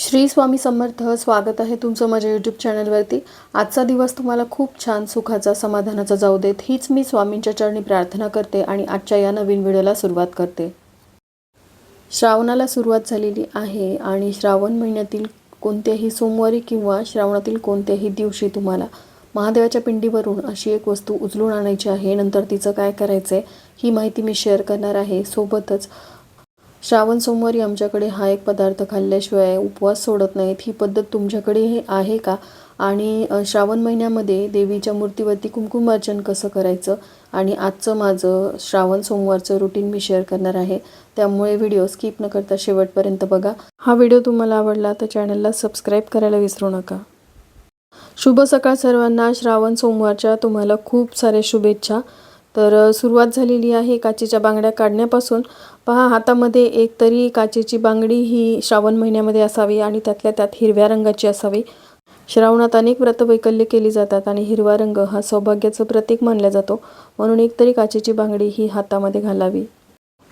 श्री स्वामी समर्थ स्वागत आहे तुमचं माझ्या यूट्यूब चॅनलवरती आजचा दिवस तुम्हाला खूप छान सुखाचा समाधानाचा जाऊ देत. हीच मी स्वामींच्या चरणी प्रार्थना करते आणि आजच्या या नवीन व्हिडिओला सुरुवात करते. श्रावणाला सुरुवात झालेली आहे आणि श्रावण महिन्यातील कोणत्याही सोमवारी किंवा श्रावणातील कोणत्याही दिवशी तुम्हाला महादेवाच्या पिंडीवरून अशी एक वस्तू उचलून आणायची आहे. नंतर तिचं काय करायचं आहे ही माहिती मी शेअर करणार आहे. सोबतच श्रावण सोमवारी आमच्याकडे हा एक पदार्थ खाल्ल्याशिवाय उपवास सोडत नाहीत. ही पद्धत तुमच्याकडे हे आहे का? आणि श्रावण महिन्यामध्ये देवीच्या मूर्तीवरती कुंकुमार्चन कसं करायचं? आणि आजचं माझं श्रावण सोमवारचं रुटीन मी शेअर करणार आहे. त्यामुळे व्हिडिओ स्किप न करता शेवटपर्यंत बघा. हा व्हिडिओ तुम्हाला आवडला तर चॅनलला सबस्क्राईब करायला विसरू नका. शुभ सकाळ सर्वांना. श्रावण सोमवारच्या तुम्हाला खूप साऱ्या शुभेच्छा. तर सुरुवात झालेली आहे काचेच्या बांगड्या काढण्यापासून. पहा हातामध्ये एक तरी काचेची बांगडी ही श्रावण महिन्यामध्ये असावी आणि त्यातल्या त्यात हिरव्या रंगाची असावी. श्रावणात अनेक व्रतवैकल्य केली जातात आणि हिरवा रंग हा सौभाग्याचं प्रतीक मानला जातो. म्हणून एक तरी काचेची बांगडी ही हातामध्ये घालावी.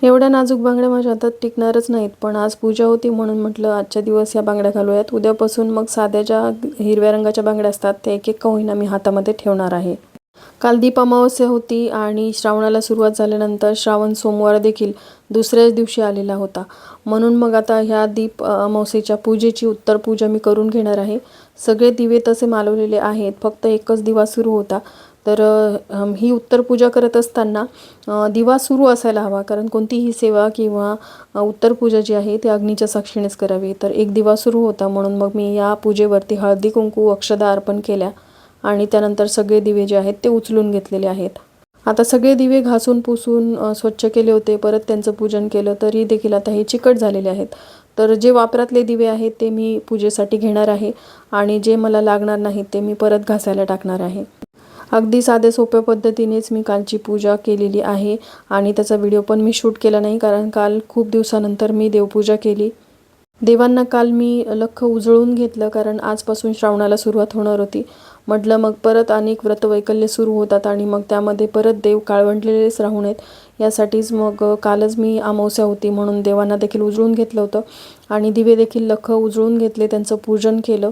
एवढ्या नाजूक बांगड्या माझ्या हातात टिकणारच नाहीत पण आज पूजा होती म्हणून म्हटलं आजच्या दिवस या बांगड्या घालूयात. उद्यापासून मग साध्या ज्या हिरव्या रंगाच्या बांगड्या असतात त्या एक एक होईना मी हातामध्ये ठेवणार आहे. काल दीप अमावस्या होती आणि श्रावणाला सुरुवात झाल्यानंतर श्रावण सोमवार देखील दुसऱ्याच दिवशी आलेला होता. म्हणून मग आता ह्या दीप अमावस्येच्या पूजेची उत्तर पूजा मी करून घेणार आहे. सगळे दिवे तसे मालवलेले आहेत फक्त एकच दिवा सुरू होता. तर ही उत्तर पूजा करत असताना दिवा सुरू असायला हवा कारण कोणतीही सेवा किंवा उत्तर पूजा जी आहे ती अग्नीच्या साक्षीनेच करावी. तर एक दिवा सुरू होता म्हणून मग मी या पूजेवरती हळदी कुंकू अक्षदा अर्पण केल्या. आणि त्यानंतर सगळे दिवे जे आहेत ते उचलून घेतलेले आहेत. आता सगळे दिवे घासून पुसून स्वच्छ केले होते. परत त्यांचं पूजन केलं तरी देखील आता हे चिकट झालेले आहेत. तर जे वापरातले दिवे आहेत ते मी पूजेसाठी घेणार आहे आणि जे मला लागणार नाहीत ते मी परत घासायला टाकणार आहे. अगदी साध्या सोप्या पद्धतीनेच मी कालची पूजा केलेली आहे आणि त्याचा व्हिडिओ पण मी शूट केला नाही कारण काल खूप दिवसानंतर मी देवपूजा केली. देवांना काल मी लख उजळून घेतलं कारण आजपासून श्रावणाला सुरुवात होणार होती. म्हटलं मग परत अनेक व्रतवैकल्य सुरू होतात आणि मग त्यामध्ये परत देव काळवंटलेलेच राहू नयेत यासाठीच मग कालच मी अमावस्या होती म्हणून देवांना देखील उजळून घेतलं होतं आणि दिवे देखील लख उजळून घेतले त्यांचं पूजन केलं.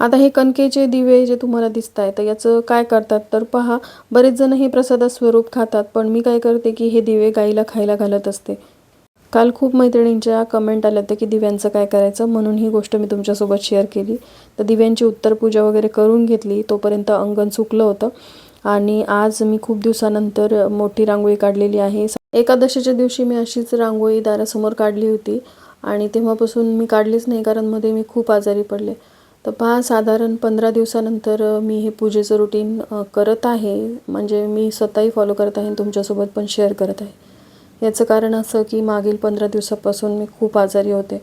आता हे कणकेचे दिवे जे तुम्हाला दिसत आहे तर याचं काय करतात तर पहा बरेच जण हे प्रसादा स्वरूप खातात पण मी काय करते की हे दिवे गाईला खायला घालत असते. काल खूप मैत्रिणींच्या कमेंट आल्या होत्या की दिव्यांचं काय करायचं म्हणून ही गोष्ट मी तुमच्यासोबत शेअर केली. तर दिव्यांची उत्तर पूजा वगैरे करून घेतली तोपर्यंत अंगण सुकलं होतं. आणि आज मी खूप दिवसानंतर मोठी रांगोळी काढलेली आहे. एकादशीच्या दिवशी मी अशीच रांगोळी दारासमोर काढली होती. आणि तेव्हापासून मी काढलीच नाही कारण मध्ये मी खूप आजारी पडले. तर पहा साधारण पंधरा दिवसानंतर मी हे पूजेचं रुटीन करत आहे. म्हणजे मी स्वतःही फॉलो करत आहे आणि तुमच्यासोबत पण शेअर करत आहे. याचं कारण असं की मागील पंधरा दिवसापासून मी खूप आजारी होते.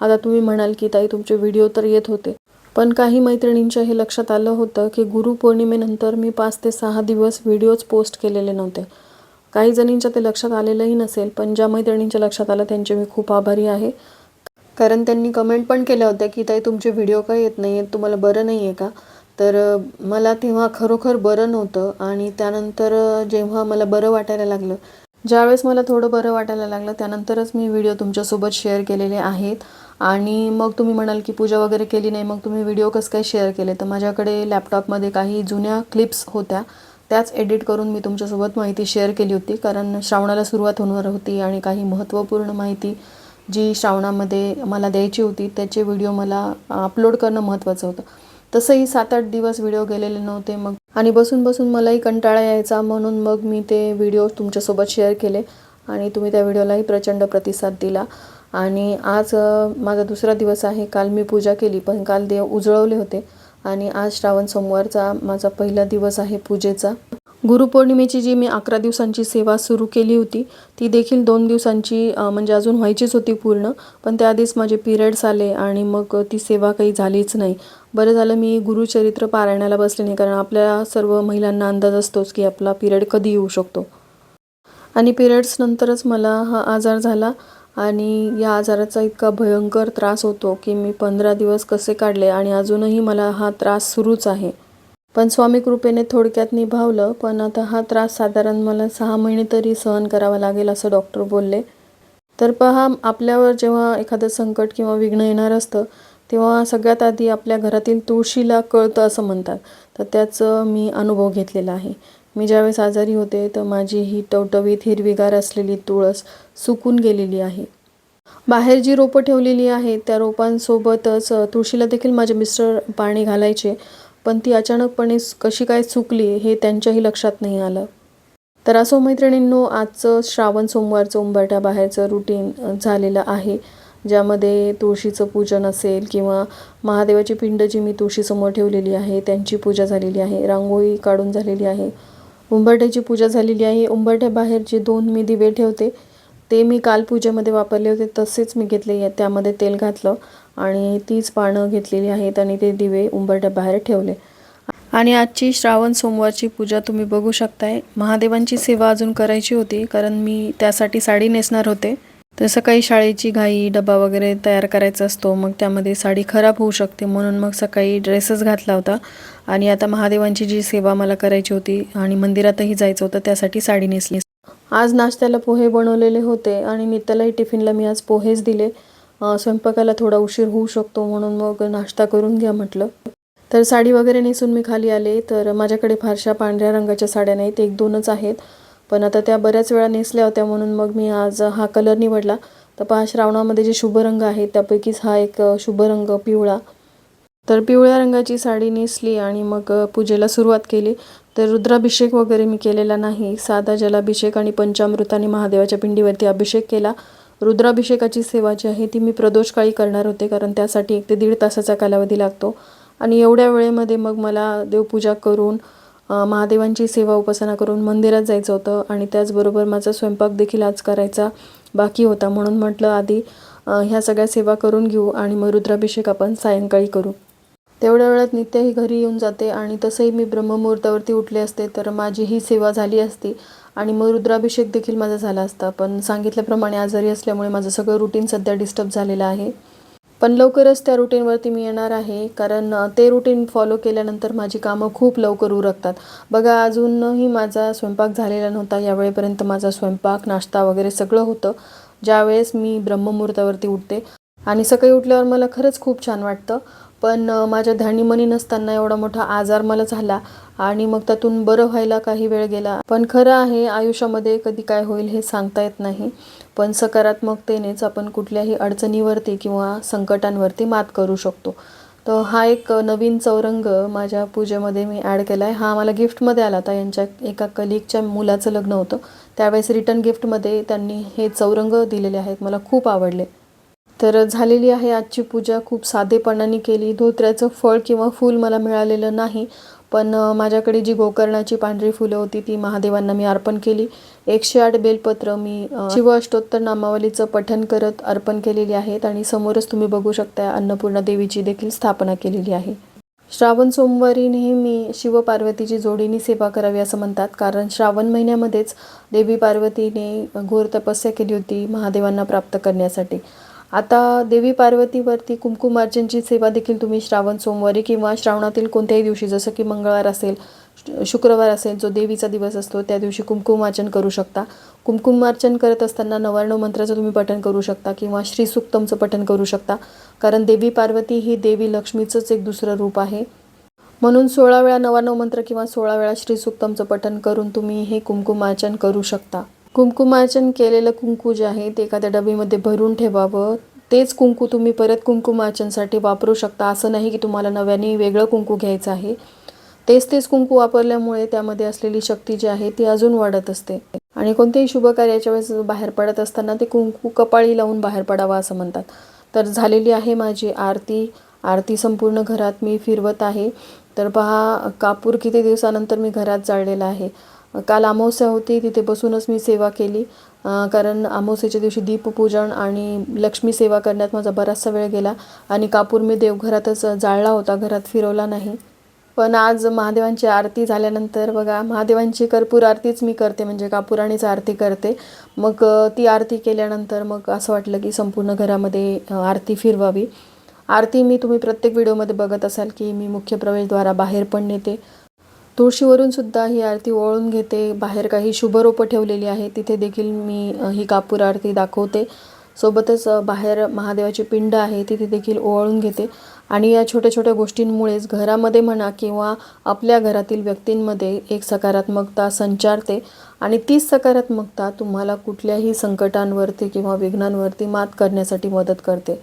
आता तुम्ही म्हणाल की ताई तुमचे व्हिडिओ तर येत होते. पण काही मैत्रिणींच्या हे लक्षात आलं होतं की गुरुपौर्णिमेनंतर मी पाच ते सहा दिवस व्हिडिओज पोस्ट केलेले नव्हते. काही जणींच्या ते लक्षात आलेलंही नसेल पण ज्या मैत्रिणींच्या लक्षात आलं त्यांचे मी खूप आभारी आहे. कारण त्यांनी कमेंट पण केल्या होत्या की ताई तुमचे व्हिडिओ का येत नाही आहेत तुम्हाला बरं नाही आहे का? तर मला तेव्हा खरोखर बरं नव्हतं आणि त्यानंतर जेव्हा मला बरं वाटायला लागलं ज्यावेळेस मला थोडं बरं वाटायला लागलं त्यानंतरच मी व्हिडिओ तुमच्यासोबत शेअर केलेले आहेत. आणि मग तुम्ही म्हणाल की पूजा वगैरे केली नाही मग तुम्ही व्हिडिओ कसं काय शेअर केले? तर माझ्याकडे लॅपटॉपमध्ये काही जुन्या क्लिप्स होत्या. त्याच एडिट करून मी तुमच्यासोबत माहिती शेअर केली होती. कारण श्रावणाला सुरुवात होणार होती आणि काही महत्त्वपूर्ण माहिती जी श्रावणामध्ये मला द्यायची होती त्याचे व्हिडिओ मला अपलोड करणं महत्त्वाचं होतं. तसंही सात आठ दिवस व्हिडिओ गेलेले नव्हते मग. आणि बसून बसून मलाही कंटाळा यायचा म्हणून मग मी ते व्हिडिओ तुमच्यासोबत शेअर केले आणि तुम्ही त्या व्हिडिओलाही प्रचंड प्रतिसाद दिला. आणि आज माझा दुसरा दिवस आहे. काल मी पूजा केली पण काल देव उजळवले होते. आणि आज श्रावण सोमवारचा माझा पहिला दिवस आहे पूजेचा. गुरुपौर्णिमेची जी मी अकरा दिवसांची सेवा सुरू केली होती ती देखील दोन दिवसांची म्हणजे अजून व्हायचीच होती पूर्ण. पण त्याआधीच माझे पिरियड्स आले आणि मग ती सेवा काही झालीच नाही. बरं झालं मी गुरुचरित्र पारायणाला बसले नाही कारण आपल्या सर्व महिलांना अंदाज असतोच की आपला पिरियड कधी येऊ शकतो. आणि पिरियड्स नंतरच मला हा आजार झाला आणि या आजाराचा इतका भयंकर त्रास होतो की मी पंधरा दिवस कसे काढले आणि अजूनही मला हा त्रास सुरूच आहे. पण स्वामी कृपेने थोडक्यात निभावलं पण आता हा त्रास साधारण मला सहा महिने तरी सहन करावा लागेल असं डॉक्टर बोलले. तर पहा आपल्यावर जेव्हा एखादं संकट किंवा विघ्न येणार असतं तेव्हा सगळ्यात आधी आपल्या घरातील तुळशीला कळतं असं म्हणतात. तर त्याचं मी अनुभव घेतलेला आहे. मी ज्यावेळेस आजारी होते तर माझी ही टवटवीत हिरवीगार असलेली तुळस सुकून गेलेली आहे. बाहेर जी रोपं ठेवलेली आहेत त्या रोपांसोबतच तुळशीला देखील माझे मिस्टर पाणी घालायचे. पण ती अचानकपणे कशी काय चुकली हे त्यांच्याही लक्षात नाही आलं. तर असो मैत्रिणींनो आजचं श्रावण सोमवारचं उंबरठ्या बाहेरचं रुटीन झालेलं आहे ज्यामध्ये तुळशीचं पूजन असेल किंवा महादेवाची पिंड जी मी तुळशीसमोर ठेवलेली आहे त्यांची पूजा झालेली आहे रांगोळी काढून झालेली आहे उंबरठ्याची पूजा झालेली आहे. उंबरठ्याबाहेर जे दोन मी दिवे ठेवते ते मी काल पूजेमध्ये वापरले होते तसेच मी घेतले त्यामध्ये तेल घातलं. आणि तीच पानं घेतलेली आहेत आणि ते दिवे उंबरठ्याबाहेर ठेवले. आणि आजची श्रावण सोमवारची पूजा तुम्ही बघू शकताय. महादेवांची सेवा अजून करायची होती कारण मी त्यासाठी साडी नेसणार होते. तर सकाळी शाळेची घाई डबा वगैरे तयार करायचा असतो मग त्यामध्ये साडी खराब होऊ शकते म्हणून मग सकाळी ड्रेसच घातला होता. आणि आता महादेवांची जी सेवा मला करायची होती आणि मंदिरातही जायचं होतं त्यासाठी साडी नेसली. आज नाश्त्याला पोहे बनवलेले होते आणि नित्यालाही टिफिनला मी आज पोहेच दिले. स्वयंपाकाला थोडा उशीर होऊ शकतो म्हणून मग नाश्ता करून घ्या म्हटलं. तर साडी वगैरे नेसून मी खाली आले. तर माझ्याकडे फारशा पांढऱ्या रंगाच्या साड्या नाहीत. एक दोनच आहेत. पण आता त्या बऱ्याच वेळा नेसल्या होत्या म्हणून मग मी आज हा कलर निवडला. तर पहा श्रावणामध्ये जे शुभ रंग आहेत त्यापैकीच हा एक शुभ रंग पिवळा. तर पिवळ्या रंगाची साडी नेसली आणि मग पूजेला सुरुवात केली. तर रुद्राभिषेक वगैरे मी केलेला नाही. साधा जलाभिषेक आणि पंचामृताने महादेवाच्या पिंडीवरती अभिषेक केला. रुद्राभिषेकाची सेवा जी आहे ती मी प्रदोषकाळी करणार होते कारण त्यासाठी एक ते दीड तासाचा कालावधी लागतो. आणि एवढ्या वेळेमध्ये मग मला देवपूजा करून महादेवांची सेवा उपासना करून मंदिरात जायचं होतं. आणि त्याचबरोबर माझा स्वयंपाक देखील आज करायचा बाकी होता. म्हणून म्हटलं आधी ह्या सगळ्या सेवा करून घेऊ आणि मग रुद्राभिषेक आपण सायंकाळी करू. तेवढ्या वेळात नित्याही घरी येऊन जाते आणि तसंही मी ब्रह्ममुहूर्तावरती उठले असते तर माझी ही सेवा झाली असती. आणि मग रुद्राभिषेक देखील माझा झाला असता. पण सांगितल्याप्रमाणे आजारी असल्यामुळे माझं सगळं रुटीन सध्या डिस्टर्ब झालेलं आहे. पण लवकरच त्या रुटीनवरती मी येणार आहे. कारण ते रुटीन फॉलो केल्यानंतर माझी कामं खूप लवकर उरकतात. बघा अजूनही माझा स्वयंपाक झालेला नव्हता. यावेळेपर्यंत माझा स्वयंपाक नाश्ता वगैरे सगळं होतं. ज्यावेळेस मी ब्रह्ममुहूर्तावरती उठते. आणि सकाळी उठल्यावर मला खरंच खूप छान वाटतं. पण माझ्या ध्यानीमनी नसताना एवढा मोठा आजार मला झाला आणि मग त्यातून बरं व्हायला काही वेळ गेला. पण खरं आहे आयुष्यामध्ये कधी काय होईल हे सांगता येत नाही. पण सकारात्मकतेनेच आपण कुठल्याही अडचणीवरती किंवा संकटांवरती मात करू शकतो. तर हा एक नवीन चौरंग माझ्या पूजेमध्ये मी ॲड केला आहे हा मला गिफ्टमध्ये आला होता. यांच्या एका कलिगच्या मुलाचं लग्न होतं. त्यावेळेस रिटर्न गिफ्टमध्ये त्यांनी हे चौरंग दिलेले आहेत. मला खूप आवडले. तर झालेली आहे आजची पूजा. खूप साधेपणाने केली. धोत्र्याचं फळ किंवा फूल मला मिळालेलं नाही पण माझ्याकडे जी गोकर्णाची पांढरी फुलं होती ती महादेवांना मी अर्पण केली. एकशे आठ बेलपत्र मी शिव अष्टोत्तर नामावलीचं पठन करत अर्पण केलेली आहेत आणि समोरच तुम्ही बघू शकता अन्नपूर्णा देवीची देखील स्थापना केलेली आहे. श्रावण सोमवारी नेहमी शिव पार्वतीची जोडीने सेवा करावी असं म्हणतात. कारण श्रावण महिन्यामध्येच देवी पार्वतीने घोर तपस्या केली होती महादेवांना प्राप्त करण्यासाठी. आता देवी पार्वतीवरती कुंकुमार्चनची सेवा देखील तुम्ही श्रावण सोमवारी किंवा श्रावणातील कोणत्याही दिवशी जसं की मंगळवार असेल श- शुक्रवार असेल जो देवीचा दिवस असतो त्या दिवशी कुंकुमार्चन करू शकता. कुमकुमार्चन करत असताना नवार्णव मंत्राचं तुम्ही पठण करू शकता किंवा श्रीसुक्तमचं पठण करू शकता. कारण देवी पार्वती ही देवी लक्ष्मीचंच एक दुसरं रूप आहे. म्हणून सोळा वेळा नवाण्णव मंत्र किंवा सोळा वेळा श्रीसुक्तमचं पठण करून तुम्ही हे कुंकुमार्चन करू शकता. कुंकुमार्चन केलेलं कुंकू जे आहे ते एखाद्या डबीमध्ये भरून ठेवावं. तेच कुंकू तुम्ही परत कुंकुमार्चनसाठी वापरू शकता. असं नाही की तुम्हाला नव्याने वेगळं कुंकू घ्यायचं आहे. तेच तेच कुंकू वापरल्यामुळे त्यामध्ये असलेली शक्ती जी आहे ती अजून वाढत असते. आणि कोणत्याही शुभ कार्याच्या वेळेस बाहेर पडत असताना ते कुंकू कपाळी लावून बाहेर पडावं असं म्हणतात. तर झालेली आहे माझी आरती. आरती संपूर्ण घरात मी फिरवत आहे. तर पहा कापूर किती दिवसानंतर मी घरात जाळलेला आहे. काल अमावस्या होती तिथे बसूनच मी सेवा केली. कारण अमावस्येच्या दिवशी दीपपूजन आणि लक्ष्मी सेवा करण्यात माझा बराचसा वेळ गेला आणि कापूर मी देवघरातच जाळला होता घरात फिरवला नाही. पण आज महादेवांची आरती झाल्यानंतर बघा महादेवांची कर्पूर आरतीच मी करते म्हणजे कापुराणीच आरती करते. मग ती आरती केल्यानंतर मग असं वाटलं की संपूर्ण घरामध्ये आरती फिरवावी. आरती मी तुम्ही प्रत्येक व्हिडिओमध्ये बघत असाल की मी मुख्य प्रवेशद्वारा बाहेर पण नेते. तुळशीवरून सुद्धा ही आरती ओळून घेते. बाहेर काही शुभरोपं ठेवलेली आहे तिथे देखील मी ही कापूर आरती दाखवते. सोबतच बाहेर महादेवाची पिंड आहे तिथे देखील ओवाळून घेते. आणि या छोट्या छोट्या गोष्टींमुळेच घरामध्ये म्हणा किंवा आपल्या घरातील व्यक्तींमध्ये एक सकारात्मकता संचारते. आणि तीच सकारात्मकता तुम्हाला कुठल्याही संकटांवरती किंवा विघ्नांवरती मात करण्यासाठी मदत करते.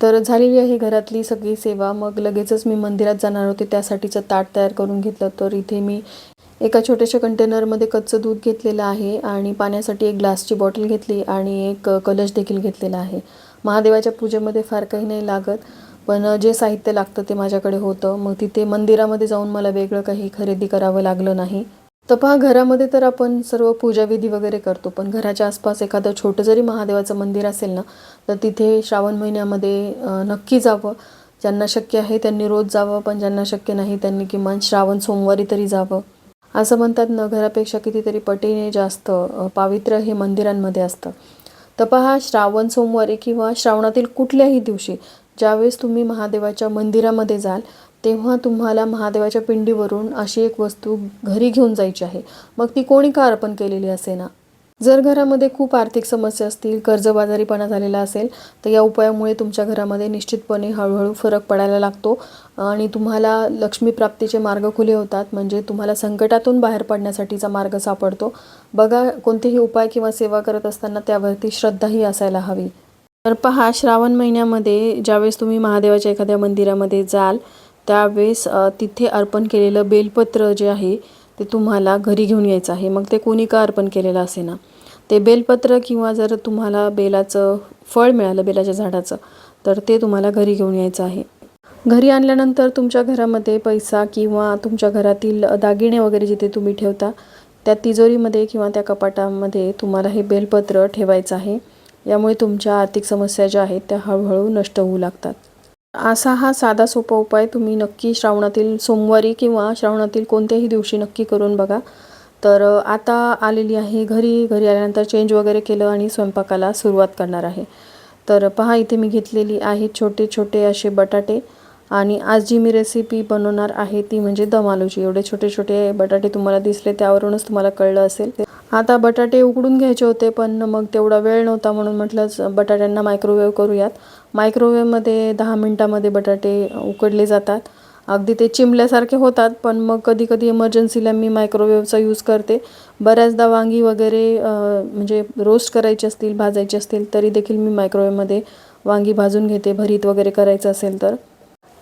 तर झालेली आहे घरातली सगळी सेवा. मग लगेचच मी मंदिरात जाणार होते. त्यासाठीचं ताट तयार करून घेतलं. तर इथे मी एका छोट्याशा कंटेनरमध्ये कच्चं दूध घेतलेलं आहे आणि पाण्यासाठी एक ग्लासची बॉटल घेतली आणि एक कलश देखील घेतलेला आहे. महादेवाच्या पूजेमध्ये फार काही नाही लागत पण जे साहित्य लागतं ते माझ्याकडे होतं. मग तिथे मंदिरामध्ये जाऊन मला वेगळं काही खरेदी करावं लागलं नाही. तर पहा घरामध्ये तर आपण सर्व पूजाविधी वगैरे करतो पण घराच्या आसपास एखादं छोटं जरी महादेवाचं मंदिर असेल ना तर तिथे श्रावण महिन्यामध्ये नक्की जावं. ज्यांना शक्य आहे त्यांनी रोज जावं पण ज्यांना शक्य नाही त्यांनी किमान श्रावण सोमवारी तरी जावं. असं म्हणतात ना घरापेक्षा कितीतरी पटीने जास्त पावित्र्य हे मंदिरांमध्ये असतं. तर पहा श्रावण सोमवारी किंवा श्रावणातील कुठल्याही दिवशी ज्यावेळेस तुम्ही महादेवाच्या मंदिरामध्ये जाल तेव्हा तुम्हाला महादेवाच्या पिंडीवरून अशी एक वस्तू घरी घेऊन जायची आहे. मग ती कोणी का अर्पण केलेली असेना जर घरामध्ये खूप आर्थिक समस्या असतील कर्जबाजारीपणा झालेला असेल तर या उपायामुळे तुमच्या घरामध्ये निश्चितपणे हळूहळू फरक पडायला लागतो. आणि तुम्हाला लक्ष्मी प्राप्तीचे मार्ग खुले होतात म्हणजे तुम्हाला संकटातून बाहेर पडण्यासाठीचा मार्ग सापडतो. बघा कोणतेही उपाय किंवा सेवा करत असताना त्यावरती श्रद्धाही असायला हवी. तर पहा श्रावण महिन्यामध्ये ज्यावेळेस तुम्ही महादेवाच्या एखाद्या मंदिरामध्ये जाल त्यावेळेस तिथे अर्पण केलेलं बेलपत्र जे आहे ते तुम्हाला घरी घेऊन यायचं आहे. मग ते कोणी का अर्पण केलेलं असे ना ते बेलपत्र किंवा जर तुम्हाला बेलाचं फळ मिळालं बेलाच्या झाडाचं तर ते तुम्हाला घरी घेऊन यायचं आहे. घरी आणल्यानंतर तुमच्या घरामध्ये पैसा किंवा तुमच्या घरातील दागिने वगैरे जिथे तुम्ही ठेवता त्या तिजोरीमध्ये किंवा त्या कपाटामध्ये तुम्हाला हे बेलपत्र ठेवायचं आहे. यामुळे तुमच्या आर्थिक समस्या ज्या आहेत त्या हळूहळू नष्ट होऊ लागतात. असा हा साधा सोपा उपाय तुम्ही नक्की श्रावणातील सोमवारी किंवा श्रावणातील कोणत्याही दिवशी नक्की करून बघा. तर आता आलेली आहे घरी घरी आल्यानंतर चेंज वगैरे केलं आणि स्वयंपाकाला सुरुवात करणार आहे. तर पहा इथे मी घेतलेली आहे छोटे छोटे असे बटाटे. आणि आज जी मी रेसिपी बनवणार आहे ती म्हणजे दम आलूची. एवढे छोटे छोटे बटाटे तुम्हाला दिसले त्यावरूनच तुम्हाला कळलं असेल. आता बटाटे उकडून घ्यायचे होते पण मग तेवढा वेळ नव्हता म्हणून म्हटलं बटाट्यांना मायक्रोवेव्ह करूयात. मायक्रोवेव्हमध्ये दहा मिनटामध्ये बटाटे उकडले जातात. अगदी ते चिमल्यासारखे होतात पण मग कधी कधी इमर्जन्सीला मी मायक्रोवेव्हचा यूज करते. बऱ्याचदा वांगी वगैरे म्हणजे रोस्ट करायचे असतील भाजायचे असतील तरी देखील मी मायक्रोवेव्हमध्ये वांगी भाजून घेते. भरीत वगैरे करायचं असेल तर.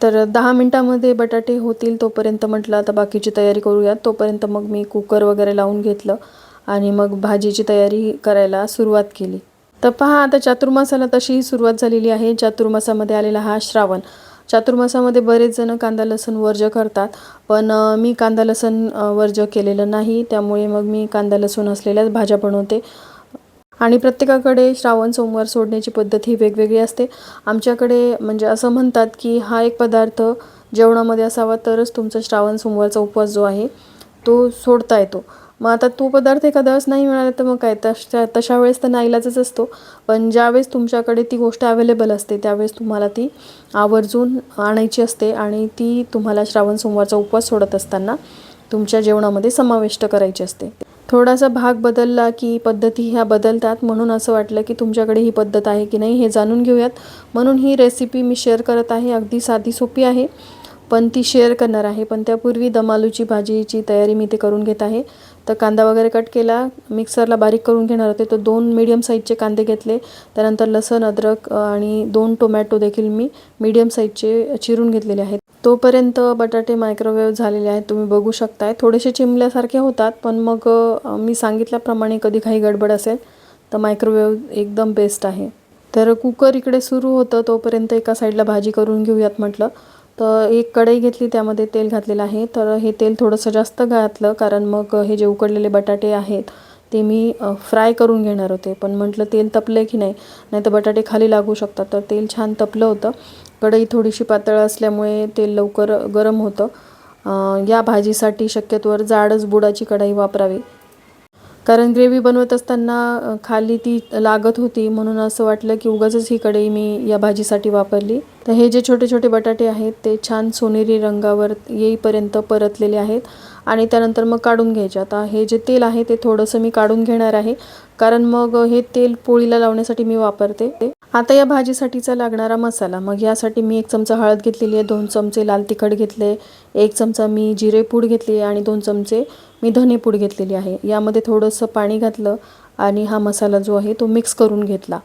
तर दहा मिनटामध्ये बटाटे होतील तोपर्यंत म्हटलं आता बाकीची तयारी करूयात. तोपर्यंत मग मी कुकर वगैरे लावून घेतलं आणि मग भाजीची तयारी करायला सुरुवात केली. तर पहा आता चातुर्मासाला तशीही सुरुवात झालेली आहे. चातुर्मासामध्ये आलेला हा श्रावण. चातुर्मासामध्ये बरेच जण कांदा लसूण वर्ज करतात पण मी कांदा लसूण वर्ज केलेलं नाही. त्यामुळे मग मी कांदा लसूण असलेल्याच भाज्या बनवते आणि प्रत्येकाकडे श्रावण सोमवार सोडण्याची पद्धत ही वेगवेगळी असते. आमच्याकडे म्हणजे असं म्हणतात की हा एक पदार्थ जेवणामध्ये असावा तरच तुमचा श्रावण सोमवारचा उपवास जो आहे तो सोडता येतो. मग आता तो पदार्थ एखाद्या वेळेस नाही मिळाला तर मग काय? तशा तशा वेळेस तर नाईलाजच असतो. पण ज्यावेळेस तुमच्याकडे ती गोष्ट अवेलेबल असते त्यावेळेस तुम्हाला ती आवर्जून आणायची असते आणि ती तुम्हाला श्रावण सोमवारचा उपवास सोडत असताना तुमच्या जेवणामध्ये समाविष्ट करायची असते. थोडासा भाग बदलला की पद्धती ह्या बदलतात. म्हणून असं वाटलं की तुमच्याकडे ही पद्धत आहे की नाही हे जाणून घेऊयात. म्हणून ही रेसिपी मी शेअर करत आहे. अगदी साधी सोपी आहे पण ती शेअर करणार आहे. पण त्यापूर्वी दमालूची भाजीची तयारी मी ते करून घेत आहे. तर कांदा वगैरे कट केला. मिक्सरला बारीक करून घेणार होते. तर दोन मीडियम साईजचे कांदे घेतले. त्यानंतर लसण अद्रक आणि दोन टोमॅटो देखील मी मीडियम साईजचे चिरून घेतलेले आहेत. तोपर्यंत बटाटे मायक्रोवेव्ह झालेले आहेत तुम्ही बघू शकताय. थोडेसे चिमल्यासारखे होतात पण मग मी सांगितल्याप्रमाणे कधी काही गडबड असेल तर मायक्रोवेव्ह एकदम बेस्ट आहे. तर कुकर इकडे सुरू होतं तोपर्यंत एका साईडला भाजी करून घेऊयात म्हटलं. तर एक कढई घेतली त्यामध्ये तेल घातलेलं आहे. तर हे तेल थोडंसं जास्त घातलं कारण मग हे जे उकडलेले बटाटे आहेत ते मी फ्राय करून घेणार होते. पण म्हटलं तेल तपलं आहे की नाही नाही तर बटाटे खाली लागू शकतात. तर तेल छान तपलं होतं. कढई थोडीशी पातळ असल्यामुळे तेल लवकर गरम होतं. या भाजीसाठी शक्यतोवर जाडच बुडाची कढई वापरावी. कारण ग्रेव्ही बनवत असताना खाली ती लागत होती. म्हणून असं वाटलं की उगाचच ही कढई मी या भाजीसाठी वापरली. तर हे जे छोटे छोटे बटाटे आहेत ते छान सोनेरी रंगावर येईपर्यंत परतलेले आहेत. आणि त्यानंतर मग काढून घ्यायचे. आता हे जे तेल आहे ते थोडंसं मी काढून घेणार आहे. कारण मग हे तेल पोळीला लावण्यासाठी मी वापरते. आता या भाजीसाठीचा लागणारा मसाला. मग यासाठी मी एक चमचा हळद घेतलेली आहे दोन चमचे लाल तिखट घेतले एक चमचा मी जिरे पूड घेतली आहे आणि दोन चमचे मी धने पूड घेतलेली आहे. यामध्ये थोडंसं पाणी घातलं आणि हा मसाला जो आहे तो मिक्स करून घेतला.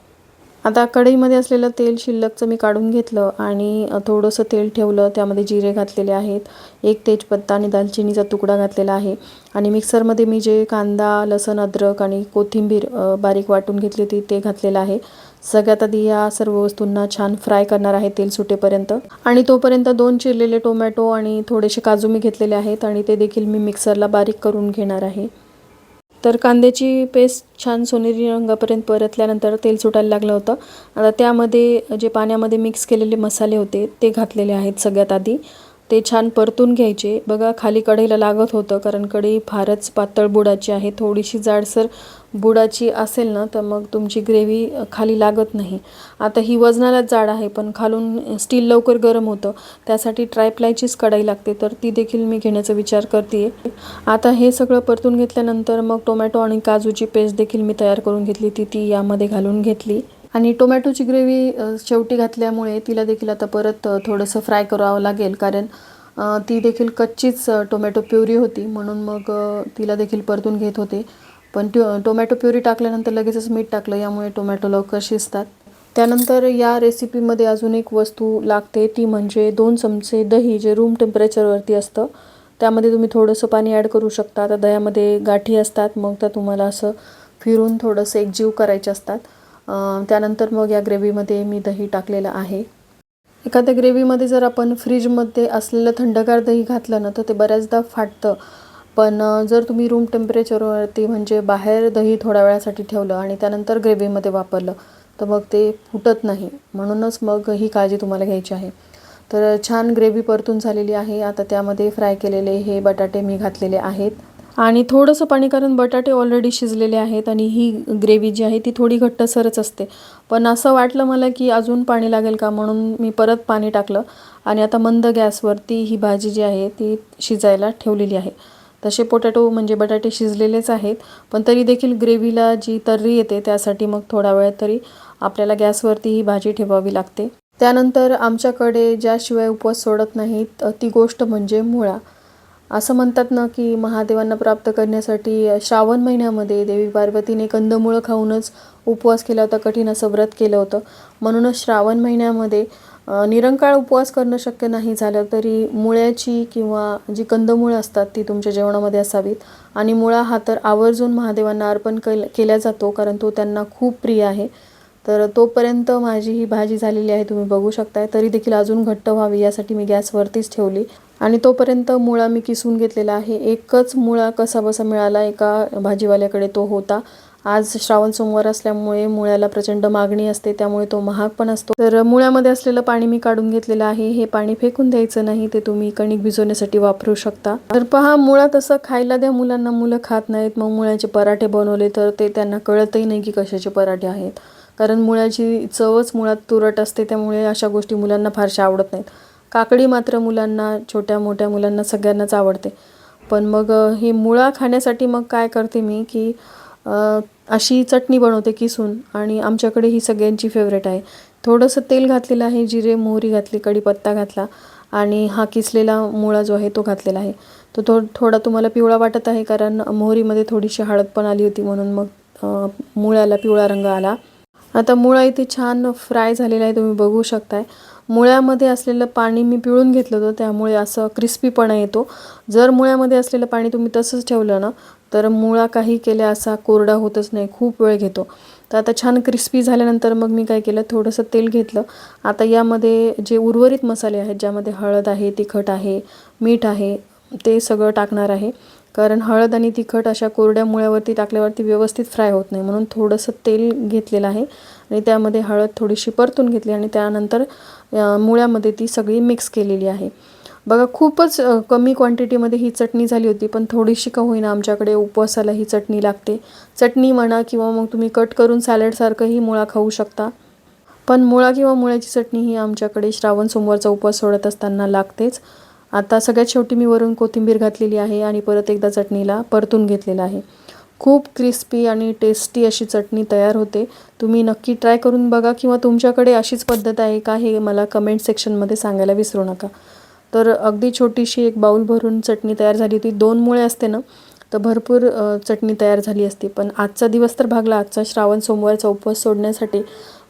आता कढईमध्ये असलेलं तेल शिल्लकचं मी काढून घेतलं आणि थोडंसं तेल ठेवलं. त्यामध्ये जिरे घातलेले आहेत. एक तेजपत्ता आणि दालचिनीचा तुकडा घातलेला आहे. आणि मिक्सरमध्ये मी जे कांदा लसण अद्रक आणि कोथिंबीर बारीक वाटून घेतली होती ते घातलेलं आहे. सगळ्यात आधी या सर्व वस्तूंना छान फ्राय करणार आहे तेल सुटेपर्यंत. आणि तोपर्यंत दोन चिरलेले टोमॅटो आणि थोडेसे काजू मी घेतलेले आहेत आणि ते देखील मी मिक्सरला बारीक करून घेणार आहे. तर कांद्याची पेस्ट छान सोनेरी रंगापर्यंत परतल्यानंतर तेल सुटायला लागलं होतं. आता त्यामध्ये जे पाण्यामध्ये मिक्स केलेले मसाले होते ते घातलेले आहेत सगळ्यात आधी. ते छान परतून घ्यायचे. बघा खाली कढईला लागत होतं कारण कढई फारच पातळ बुडाची आहे. थोडीशी जाडसर बुडाची असेल ना तर मग तुमची ग्रेव्ही खाली लागत नाही. आता ही वजनालाच जाड आहे पण खालून स्टील लवकर गरम होतं. त्यासाठी ट्रायप्लायचीच कढाई लागते तर ती देखील मी घेण्याचा विचार करते आता हे सगळं परतून घेतल्यानंतर मग टोमॅटो आणि काजूची पेस्ट देखील मी तयार करून घेतली ती ती यामध्ये घालून घेतली. आणि टोमॅटोची ग्रेव्ही शेवटी घातल्यामुळे तिला देखील आता परत थोडंसं फ्राय करावं लागेल. कारण ती देखील कच्चीच टोमॅटो प्युरी होती. म्हणून मग तिला देखील परतून घेत होते. पण ट्यो टोमॅटो प्युरी टाकल्यानंतर लगेचच मीठ टाकलं. यामुळे टोमॅटो लवकर शिजतात. त्यानंतर या रेसिपीमध्ये अजून एक वस्तू लागते. ती म्हणजे दोन चमचे दही जे रूम टेम्परेचरवरती असतं. त्यामध्ये तुम्ही थोडंसं पाणी ॲड करू शकता. आता दह्यामध्ये गाठी असतात. मग त्या तुम्हाला असं फिरून थोडंसं एकजीव करायचे असतात. त्यानंतर मग या ग्रेव्हीमध्ये मी दही टाकलेलं आहे. एखाद्या ग्रेव्हीमध्ये जर आपण फ्रीजमध्ये असलेलं थंडगार दही घातलं ना तर ते बऱ्याचदा फाटतं. पण जर तुम्ही रूम टेम्परेचरवरती म्हणजे बाहेर दही थोड्या वेळासाठी ठेवलं आणि त्यानंतर ग्रेव्हीमध्ये वापरलं तर मग ते फुटत नाही. म्हणूनच मग ही काळजी तुम्हाला घ्यायची आहे. तर छान ग्रेव्ही परतून झालेली आहे. आता त्यामध्ये फ्राय केलेले हे बटाटे मी घातलेले आहेत. आणि थोडंसं पाणी कारण बटाटे ऑलरेडी शिजलेले आहेत आणि ही ग्रेव्ही जी आहे ती थोडी घट्टसरच असते. पण असं वाटलं मला की अजून पाणी लागेल का म्हणून मी परत पाणी टाकलं. आणि आता मंद गॅसवरती ही भाजी जी आहे ती शिजायला ठेवलेली आहे. तसे पोटॅटो म्हणजे बटाटे शिजलेलेच आहेत पण तरी देखील ग्रेव्हीला जी तर्री येते त्यासाठी मग थोडा वेळ तरी आपल्याला गॅसवरती ही भाजी ठेवावी लागते. त्यानंतर आमच्याकडे ज्याशिवाय उपवास सोडत नाहीत ती गोष्ट म्हणजे मुळा. असं म्हणतात ना की महादेवांना प्राप्त करण्यासाठी श्रावण महिन्यामध्ये देवी पार्वतीने कंदमुळं खाऊनच उपवास केला होता कठीण असं व्रत केलं होतं. म्हणूनच श्रावण महिन्यामध्ये निरंकाळ उपवास करणं शक्य नाही झालं तरी मुळ्याची किंवा जी कंदमुळं असतात ती तुमच्या जेवणामध्ये असावीत. आणि मुळा हा तर आवर्जून महादेवांना अर्पण केल केला जातो कारण तो त्यांना खूप प्रिय आहे. तर तोपर्यंत माझी ही भाजी झालेली आहे तुम्ही बघू शकताय. तरी देखील अजून घट्ट व्हावी यासाठी मी गॅसवरतीच ठेवली. आणि तोपर्यंत मुळा मी किसून घेतलेला आहे. एकच मुळा कसा बसा मिळाला एका भाजीवाल्याकडे तो होता. आज श्रावण सोमवार असल्यामुळे मुळ्याला प्रचंड मागणी असते त्यामुळे तो महाग पण असतो. तर मुळ्यामध्ये असलेलं पाणी मी काढून घेतलेलं आहे. हे पाणी फेकून द्यायचं नाही ते तुम्ही कणिक भिजवण्यासाठी वापरू शकता. तर पहा मुळा तसं खायला द्या. मुलांना मुलं खात नाहीत. मग मुळ्याचे पराठे बनवले तर ते त्यांना कळतही नाही की कशाचे पराठे आहेत. कारण मुळ्याची चवच मुळात तुरट असते त्यामुळे अशा गोष्टी मुलांना फारशा आवडत नाहीत. काकडी मात्र मुलांना छोट्या मोठ्या मुलांना सगळ्यांनाच आवडते. पण मग ही मुळा खाण्यासाठी मग काय करते मी की अशी चटणी बनवते किसून आणि आमच्याकडे ही सगळ्यांची फेवरेट आहे. थोडंसं तेल घातलेलं आहे जिरे मोहरी घातली कढीपत्ता घातला आणि हा किसलेला मुळा जो आहे तो घातलेला आहे. तो थो थोडा तुम्हाला पिवळा वाटत आहे कारण मोहरीमध्ये थोडीशी हळद पण आली होती म्हणून मग मुळ्याला पिवळा रंग आला. आता मुळा इथे छान फ्राय झालेला आहे तुम्ही बघू शकताय. मुळ्यामध्ये असलेलं पाणी मी पिळून घेतलं होतं त्यामुळे असं क्रिस्पीपणा येतो. जर मुळ्यामध्ये असलेलं पाणी तुम्ही तसंच ठेवलं ना तर मुळा काही केल्या असा कोरडा होतच नाही खूप वेळ घेतो. तर आता छान क्रिस्पी झाल्यानंतर मग मी काय केलं थोडंसं तेल घेतलं. आता यामध्ये जे उर्वरित मसाले आहेत ज्यामध्ये हळद आहे तिखट आहे मीठ आहे ते सगळं टाकणार आहे. कारण हळद आणि तिखट अशा कोरड्या मुळ्यावरती टाकल्यावरती व्यवस्थित फ्राय होत नाही. म्हणून थोडंसं तेल घेतलेलं आहे आणि त्यामध्ये हळद थोडीशी परतून घेतली आणि त्यानंतर मुळ्यामध्ये ती सगळी मिक्स केलेली आहे. बघा खूपच कमी क्वांटिटीमध्ये ही चटणी झाली होती पण थोडीशी का होईना आमच्याकडे उपवासाला ही चटणी लागते. चटणी म्हणा किंवा मग तुम्ही कट करून सॅलडसारखंही मुळा खाऊ शकता. पण मुळा किंवा मुळ्याची चटणी ही आमच्याकडे श्रावण सोमवारचा उपवास सोडत असताना लागतेच. आता सगळ्यात शेवटी मी वरून कोथिंबीर घातलेली आहे आणि परत एकदा चटणीला परतून घेतलेलं आहे. खूप क्रिस्पी आणि टेस्टी अशी चटणी तयार होते. तुम्ही नक्की ट्राय करून बघा किंवा तुमच्याकडे अशीच पद्धत आहे का हे मला कमेंट सेक्शनमध्ये सांगायला विसरू नका. तर अगदी छोटीशी एक बाऊल भरून चटणी तयार झाली होती. दोन मुळे असते ना तर भरपूर चटणी तयार झाली असती. पण आजचा दिवस तर भागला. आजचा श्रावण सोमवारचा उपवास सोडण्यासाठी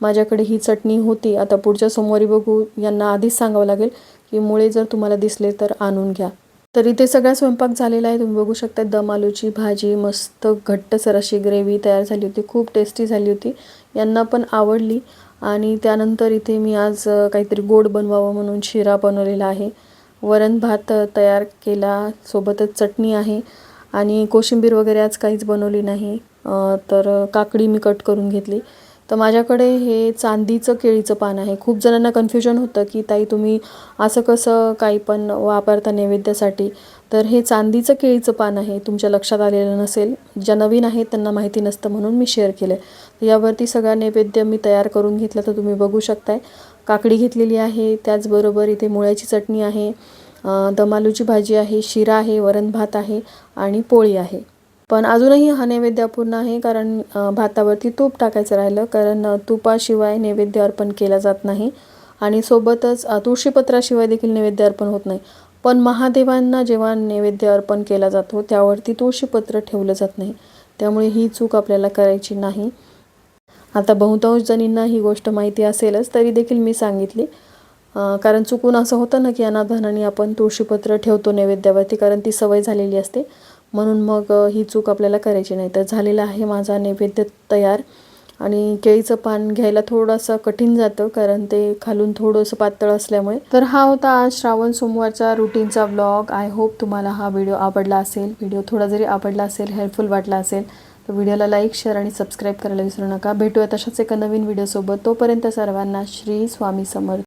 माझ्याकडे ही चटणी होती. आता पुढच्या सोमवारी बघू. यांना आधीच सांगावं लागेल. की मुळे जर तुम्हाला दिसले तर आणून घ्या. तर इथे सगळा स्वयंपाक झालेला आहे. तुम्ही बघू शकता दम आलूची भाजी मस्त घट्टसर अशी ग्रेव्ही तयार झाली होती. खूप टेस्टी झाली होती. यांना पण आवडली. आणि त्यानंतर इथे मी आज काहीतरी गोड बनवावं म्हणून शिरा बनवलेला आहे. वरण भात तयार केला. सोबतच चटणी आहे. आणि कोशिंबीर वगैरे आज काहीच बनवली नाही. तर काकडी मी कट करून घेतली. तर माझ्याकडे हे चांदीचं केळीचं पान आहे. खूप जणांना कन्फ्युजन होतं की ताई तुम्ही असं कसं काही पण वापरता नैवेद्यासाठी? तर हे चांदीचं केळीचं पान आहे. तुमच्या लक्षात आलेलं नसेल. ज्या नवीन आहेत त्यांना माहिती नसतं म्हणून मी शेअर केलं आहे यावरती सगळा नैवेद्य मी तयार करून घेतला तर तुम्ही बघू शकताय. काकडी घेतलेली आहे. त्याचबरोबर इथे मुळ्याची चटणी आहे. दमालूची भाजी आहे. शिरा आहे. वरण भात आहे. आणि पोळी आहे. पण अजूनही हा नैवेद्य अपूर्ण आहे कारण भातावरती तूप टाकायचं राहिलं कारण तुपाशिवाय नैवेद्य अर्पण केला जात नाही. आणि सोबतच तुळशीपत्राशिवाय देखील नैवेद्य अर्पण होत नाही. पण महादेवांना जेव्हा नैवेद्य अर्पण केला जातो त्यावरती तुळशीपत्र ठेवलं जात नाही. त्यामुळे ही चूक आपल्याला करायची नाही. आता बहुतांश जणींना ही गोष्ट माहिती असेलच तरी देखील मी सांगितली. कारण चुकून असं होतं ना की अनाधानाने आपण तुळशीपत्र ठेवतो नैवेद्यावरती कारण ती सवय झालेली असते. म्हणून मग ही चूक आपल्याला करायची नाही. तर झालेला आहे माझा नैवेद्य तयार आणि केळीचं पान घ्यायला थोडंसं कठीण जातं कारण ते खालून थोडंसं पातळ असल्यामुळे. तर हा होता आज श्रावण सोमवारचा रुटीनचा ब्लॉग आय होप तुम्हाला हा व्हिडिओ आवडला असेल. व्हिडिओ थोडा जरी आवडला असेल हेल्पफुल वाटला असेल तर व्हिडिओला लाईक शेअर आणि सबस्क्राईब करायला विसरू नका. भेटूया तशाच एका नवीन व्हिडिओसोबत तोपर्यंत सर्वांना श्री स्वामी समर्थ.